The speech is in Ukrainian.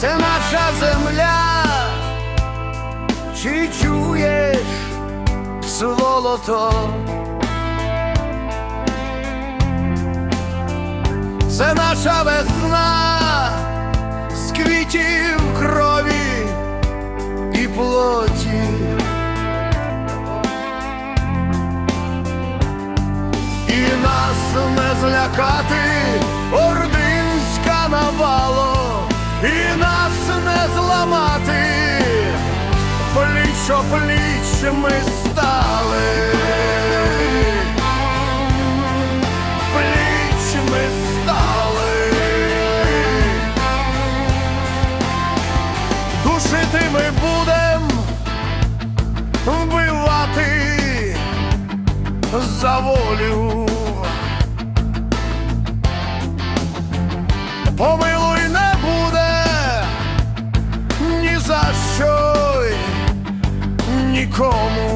земля, чи чуєш сволото? Це наша весна з квітів крові і плоті. І нас не злякати, пліч ми стали. Пліч ми стали. Душити ми будем, вбивати за волю. Como